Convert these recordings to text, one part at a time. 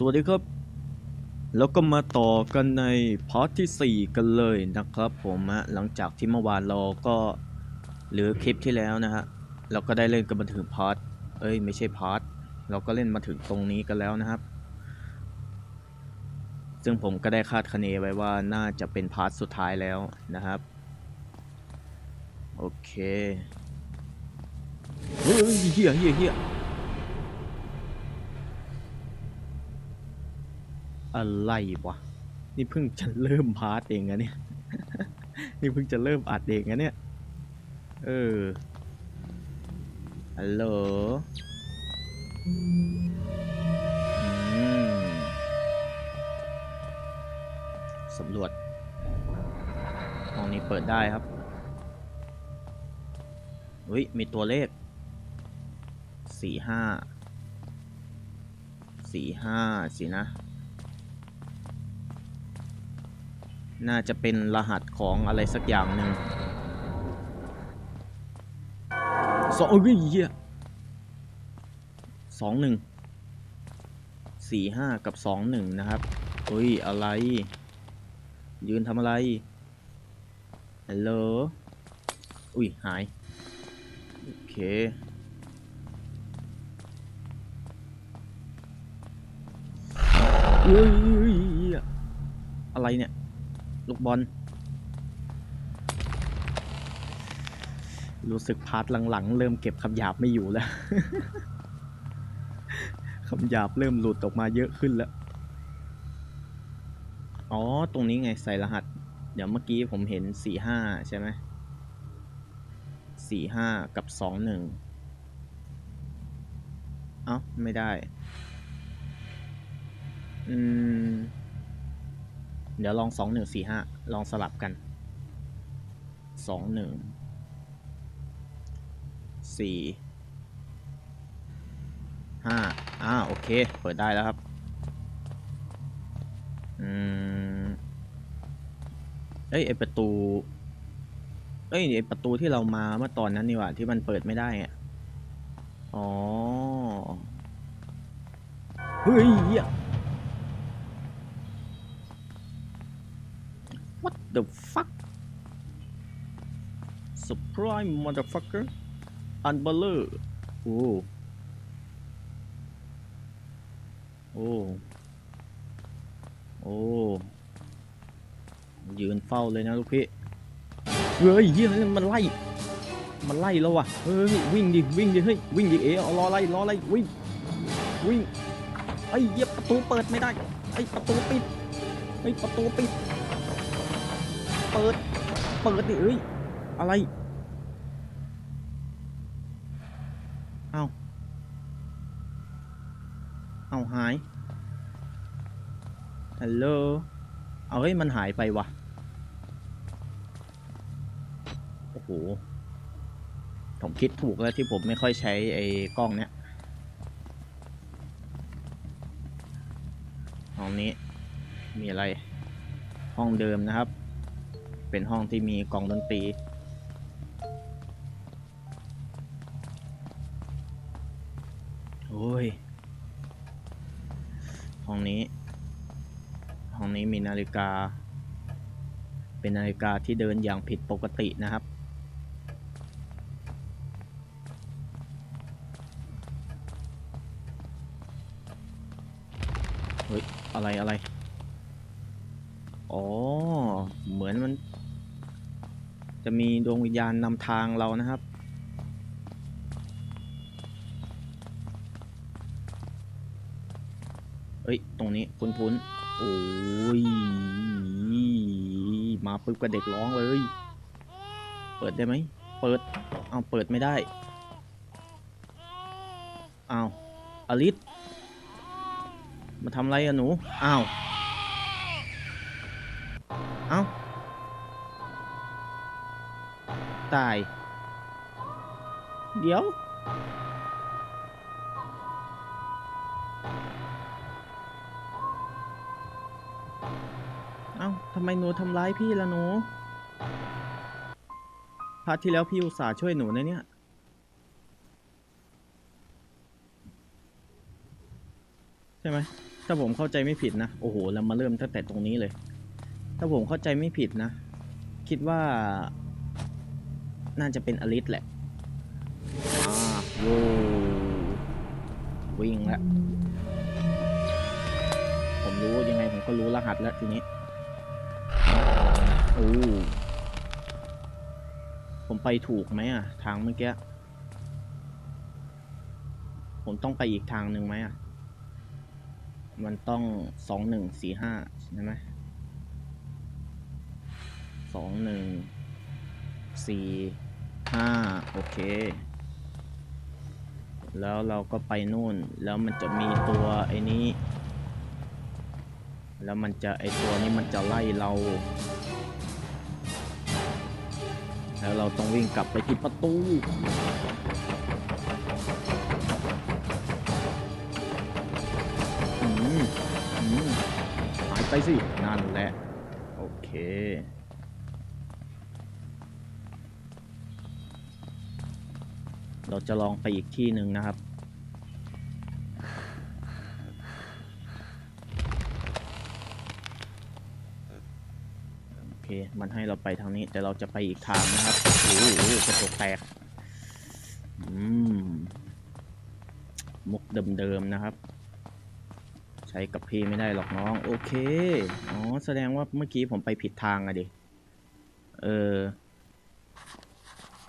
สวัสดีครับ แล้วก็มาต่อกันในพาร์ทที่ 4 กันเลยนะครับผมฮะหลังจากที่เมื่อวานเราก็หรือคลิปที่แล้วนะฮะเราก็ได้เล่นกันมาถึงพาร์ทเอ้ยไม่ใช่พาร์ทเราก็เล่นมาถึงตรงนี้กันแล้วนะครับ ซึ่งผมก็ได้คาดคะเนไว้ว่าน่าจะเป็นพาร์ทสุดท้ายแล้วนะครับโอเคเฮ้ยเฮ้ยเฮียเฮีย อะไรวะ นี่เพิ่งจะเริ่มพาร์ทเองอะเนี่ย นี่เพิ่งจะเริ่มอัดเองอะเนี่ย เออ ฮัลโหลสำรวจห้องนี้เปิดได้ครับเฮ้ย มีตัวเลข สี่ห้า สี่ห้าสินะ น่าจะเป็นรหัสของอะไรสักอย่างหนึ่งสองเอ้ยเหี้ยสองหนึ่งสี่ห้ากับสองหนึ่งนะครับเฮ้ย อะไร ยืนทำอะไรฮัลโหลอุ้ย หาย โอเคเฮ้ยอะไรเนี่ย ลูกบอล รู้สึกพาร์ทหลังๆ เริ่มเก็บคำหยาบไม่อยู่แล้ว คำหยาบเริ่มหลุดออกมาเยอะขึ้นแล้ว อ๋อ ตรงนี้ไงใส่รหัส เดี๋ยวเมื่อกี้ผมเห็นสี่ห้าใช่ไหม สี่ห้ากับสองหนึ่งเอ้า ไม่ได้ อืม เดี๋ยวลองสองหนึ่งสี่ห้าลองสลับกันสองหนึ่งสี่ห้าอ่าโอเค เปิดได้แล้วครับ อืม เอ้ยไอประตู เอ้ยไอประตูที่เรามาเมื่อตอนนั้นนี่หว่า ที่มันเปิดไม่ได้อะอ๋อ เฮ้ย the fuck Surprise motherfucker อันเบลเลอร์โอ้โอ้โอ้ยืนเฝ้าเลยนะลูกพี่เฮ้ยเฮียมันไล่มันไล่แล้วว่ะเฮ้ยวิ่งดิวิ่งดิเฮ้ยวิ่งดิเอ๋อรอไล่รอไล่วิ่งวิ่งไอ้เหี้ยประตูเปิดไม่ได้ไอ้ประตูปิดไอ้ประตูปิด ปิด เปิดดิเอ้ย อะไร เอาเอาหาย ฮัลโหล เอาเฮ้ย มันหายไปวะโอ้โห ผมคิดถูกแล้วที่ผมไม่ค่อยใช้ไอ้กล้องเนี้ยห้องนี้ มีอะไร ห้องเดิมนะครับ เป็นห้องที่มีกองดนตรี โอ้ย ห้องนี้ ห้องนี้มีนาฬิกา เป็นนาฬิกาที่เดินอย่างผิดปกตินะครับเฮ้ย อะไรอะไร อ๋อ เหมือนมัน จะมีดวงวิญญาณนำทางเรานะครับเอ้ย ตรงนี้คุ้นๆโอ้ย มาปึ๊บกับเด็กร้องเลย เปิดได้ไหม เปิด เอาเปิดไม่ได้ เอาอลิสมาทำไรอะหนู อ้าว เอ้า ตาย เดี๋ยว เอ้าทำไมหนูทำร้ายพี่ล่ะหนูพาร์ทที่แล้วพี่อุตส่าห์ช่วยหนูนะเนี่ย ใช่ไหม ถ้าผมเข้าใจไม่ผิดนะ โอ้โหแล้วมาเริ่มตั้งแต่ตรงนี้เลย ถ้าผมเข้าใจไม่ผิดนะ คิดว่า น่าจะเป็นอลิสแหละอ่าโววิ่งแล้วผมรู้ยังไงผมก็รู้รหัสแล้วทีนี้โอ้ผมไปถูกไหมอะ ทางเมื่อกี้ผมต้องไปอีกทางหนึ่งไหมอะ มันต้องสองหนึ่งสี่ห้าใช่ไหมสองหนึ่งสี่ ห้าโอเค แล้วเราก็ไปนู่น แล้วมันจะมีตัวไอ้นี้ แล้วมันจะไอตัวนี้มันจะไล่เรา แล้วเราต้องวิ่งกลับไปที่ประตูอืมอืมหายไปสิ นั่นแหละ โอเค เราจะลองไปอีกที่หนึ่งนะครับ โอเค มันให้เราไปทางนี้ แต่เราจะไปอีกทางนะครับ โอ้โหกระจกแตก อืม มุกเดิมๆนะครับ ใช้กับพี่ไม่ได้หรอกน้อง โอเค อ๋อ แสดงว่าเมื่อกี้ผมไปผิดทางอะดิ เออ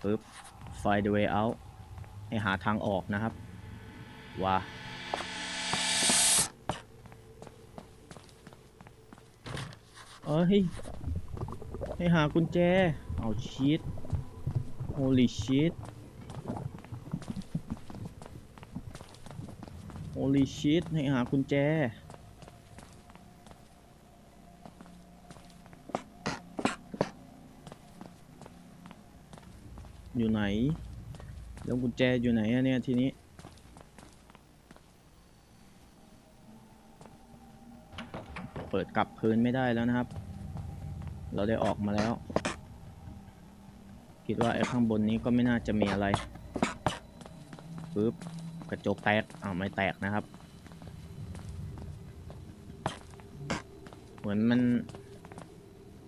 ปึ๊บ find the way out ให้หาทางออกนะครับ ว่าเอ้ยให้หากุญแจ เอาชีต holy shit holy shit ให้หากุญแจอยู่ไหน แล้วกุญแจอยู่ไหนอะเนี่ยทีนี้ เปิดกลับพื้นไม่ได้แล้วนะครับ เราได้ออกมาแล้ว คิดว่าไอ้ข้างบนนี้ก็ไม่น่าจะมีอะไรปึ๊บกระจกแตกอ้าวไม่แตกนะครับ เหมือนมัน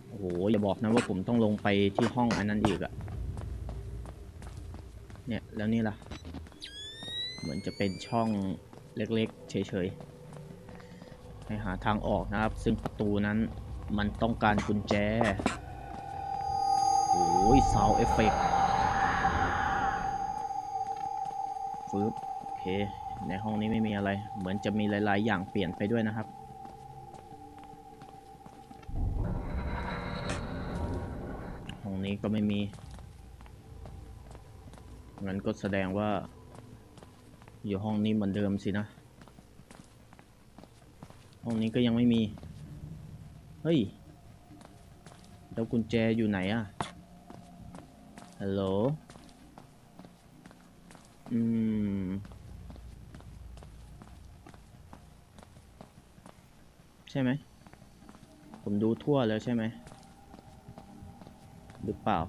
โอ้โหอย่าบอกนะว่าผมต้องลงไปที่ห้องอันนั้นอีกอะ เนี่ยแล้วนี่ล่ะ เหมือนจะเป็นช่องเล็กๆเฉยๆให้หาทางออกนะครับ ซึ่งประตูนั้นมันต้องการกุญแจ โอ้ยซาวเอฟเฟกฟืบโอเค ในห้องนี้ไม่มีอะไร เหมือนจะมีหลาย ๆ อย่างเปลี่ยนไปด้วยนะครับห้องนี้ก็ไม่มี งั้นก็แสดงว่า อยู่ห้องนี้เหมือนเดิมสินะ ห้องนี้ก็ยังไม่มี เฮ้ย แล้วกุญแจอยู่ไหนอะฮัลโหล อืม ใช่ไหม ผมดูทั่วแล้วใช่ไหม หรือเปล่า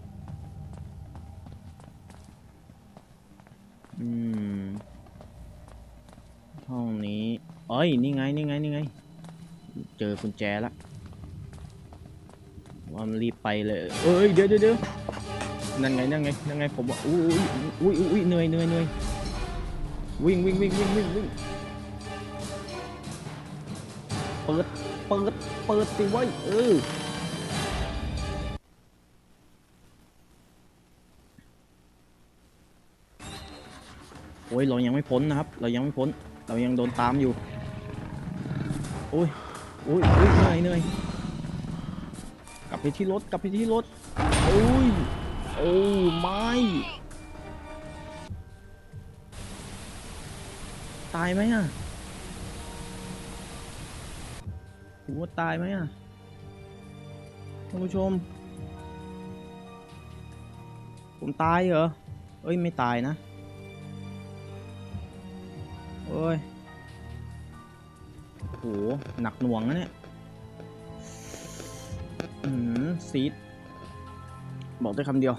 อืม ห้องนี้เอ้ย นี่ไง นี่ไง นี่ไง เจอกุญแจละว่ามันรีบไปเลย เอ้ยเดี๋ยวเดี๋ยวเดี๋ยวนั่นไง นั่นไง นั่นไง ผมว่าอุ้ยอุ้ยอุ้ยอุ้ยเหนื่อยเหนื่อยเหนื่อยวิ่งวิ่งวิ่งวิ่งวิ่งวิ่งเปิด เปิด เปิดสิเว้ยเออ อ้ยเรายังไม่พ้นนะครับ เรายังไม่พ้น เรายังโดนตามอยู่โอ้ยโอ้ยโอ้ยเหนื่อยเหนื่อยกลับไปที่รถกลับไปที่รถโอ้ยโอ้ไม่ตายไหมอะถือว่าตายไหมอะท่านผู้ชม ผมตายเหรอเอ้ยไม่ตายนะ โอ้ยโหหนักหน่วงนะเนี่ยอืมซีด บอกได้คำเดียว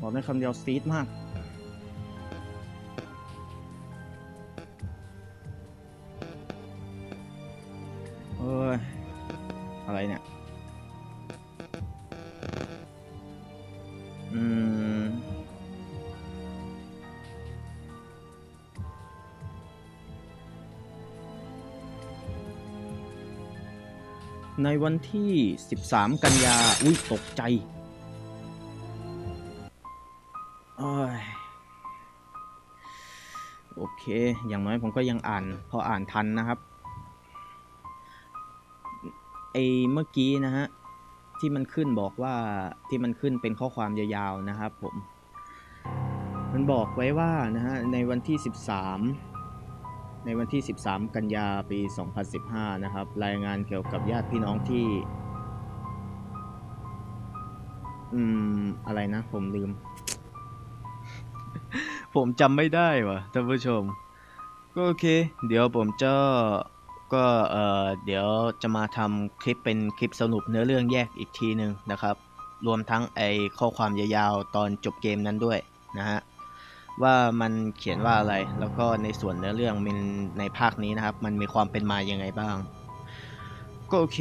บอกได้คำเดียวซีดมาก ในวันที่ 13 กันยา อุ้ยตกใจโอ้ยโอเค อย่างน้อยผมก็ยังอ่าน พออ่านทันนะครับ ไอเมื่อกี้นะฮะ ที่มันขึ้นบอกว่าที่มันขึ้นเป็นข้อความยาวๆนะครับผม มันบอกไว้ว่านะฮะ ในวันที่ 13 ในวันที่ 13 กันยาปี 2015 นะครับ รายงานเกี่ยวกับญาติพี่น้องที่ อืม อะไรนะ ผมลืม ผมจำไม่ได้วะท่านผู้ชม ก็โอเค เดี๋ยวผมจะก็เอ่อเดี๋ยวจะมาทำคลิปเป็นคลิปสรุปเนื้อเรื่องแยกอีกทีหนึ่งนะครับ รวมทั้งไอข้อความยาวๆตอนจบเกมนั้นด้วยนะฮะ ว่ามันเขียนว่าอะไร แล้วก็ในส่วนเนื้อเรื่องมันในภาคนี้นะครับ มันมีความเป็นมายังไงบ้าง ก็โอเค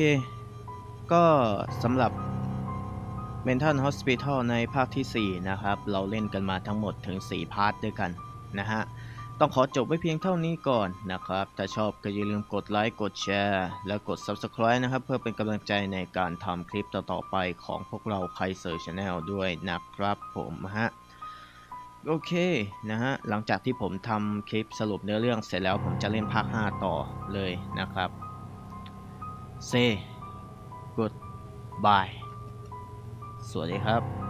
ก็สำหรับ Mental Hospital ในภาคทีสี่ 4 นะครับ เราเล่นกันมาทั้งหมดถึง 4 พาร์ทด้วยกันนะฮะ ต้องขอจบไว้เพียงเท่านี้ก่อนนะครับ ถ้าชอบก็อย่าลืมกดไลค์ กดแชร์ และกด Subscribe นะครับ เพื่อเป็นกำลังใจในการทำคลิปต่อๆไปของพวกเราไคเซอร์ชาแนลด้วยนะครับผมฮะ โอเคนะฮะหลังจากที่ผมทำคลิปสรุปเนื้อเรื่องเสร็จแล้วผมจะเล่นภาค 5 ต่อเลยนะครับ Say goodbye สวัสดีครับ